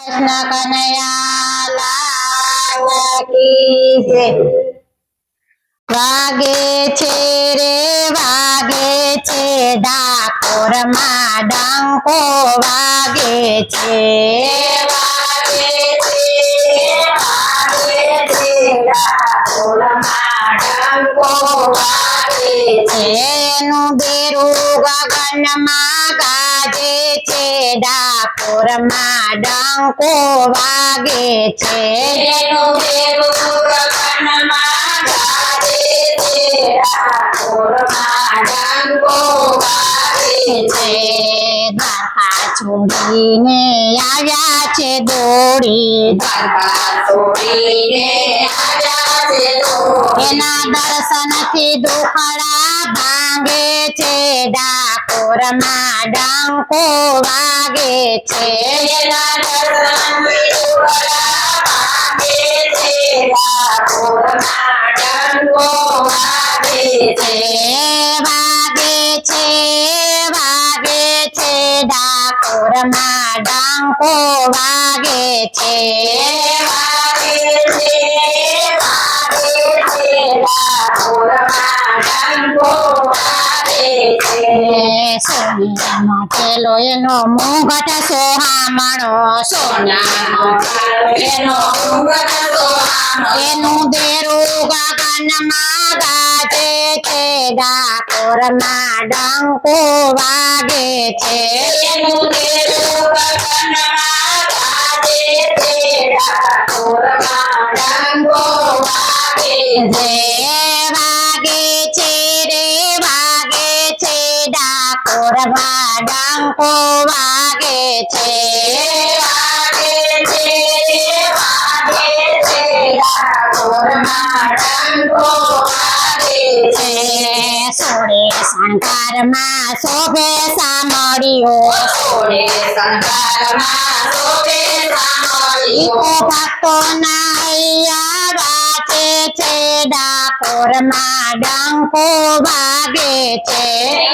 કૃષ્ણ કનૈયા લાલ. વાગે છે રે વાગે છે ડાકોરમાં ડંકો વાગે છે વાગે છે વાગે છે એનું બેરું ગગનમાં ગાજે છે ડાકોરમાં ડંકો વાગે છે. એનું બેરું છોડીને આવ્યા છે દોડી એના દર્શનથી દુખડા ભાંગે છે ડાકોરમાં ડાંકો વાગે છે. એના દર્શનથી દુખડા ભાંગે છે ડાકોરમાં ડંકો વાગે છે. વાગે છે વાગે છે ડાકોર માં ડંકો વાગે છે. વાગે છે વાગે છે ડાકોરમાં ડંકો વાગે છે સોનાનો એનો મુગટ સોહામણો સોનાનો પેલો એનો મુગટ સોહામણો એનું દેરુગા ગગનમાં ગાજે છે ડાકોરમાં ડંકો વાગે છે. એનું દેરું ગગનમાં ગાજે છે ડાકોર ડંકો વાગે છે. વાગે છે રે વાગે છે ડાકોરમાં ડંકો વાગે છે. સોળે શણગારમાં શોભે સામળીઓ સોળે શણગારમાં શોભે સામળીઓ ભક્તો નાયા વાંચે છે ડાકોરમાં ડંકો વાગે છે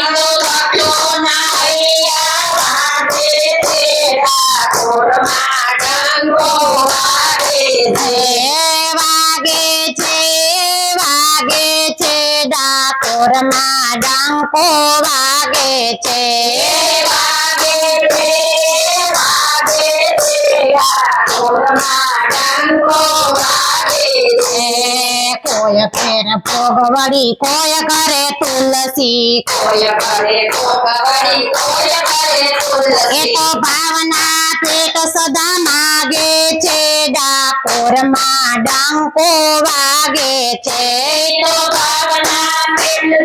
ભક્તો નાયા વાંચે છે ડાકોરમાં ડાકોરમાં ડંકો વાગે છે વાગે છે વાગે છે. ડાકોર ડંકો વાગે છે. કોઈ ફેર ભોગવડી કોય કરે તુલસી. કોય કરે ભોગવડી કોય કરે તુલસી. એ તો ભાવના પેટ સદા માગે છે ડાકોરમાં ડંકો વાગે છે. તો ભાવના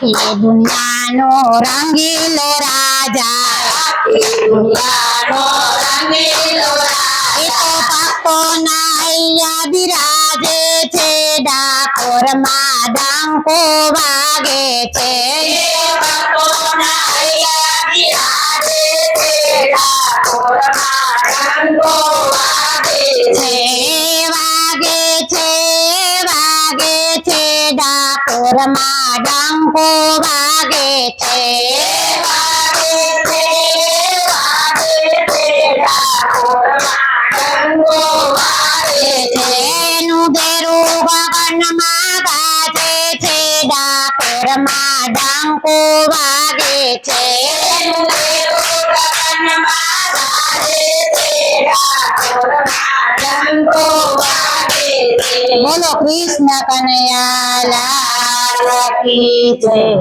આખી દુનિયાનો રંગીલો રાજા. આખી દુનિયાનો રંગીલો રાજા. એ તો ભક્તો નાયા બિરાજે છે ડાકોરમાં ડાંકો વાગે છે. એ નાયા બિરાજે છે ડાકોરમાં ડંકો વાગે છે. વાગે છે વાગે છે ડાંકો વાગે છે એનું દેરું ગગનમાં ગાજે છે ડાકોરમાં ડંકો વાગે છે છે બોલો, કૃષ્ણ કનૈયા લાલ કી જય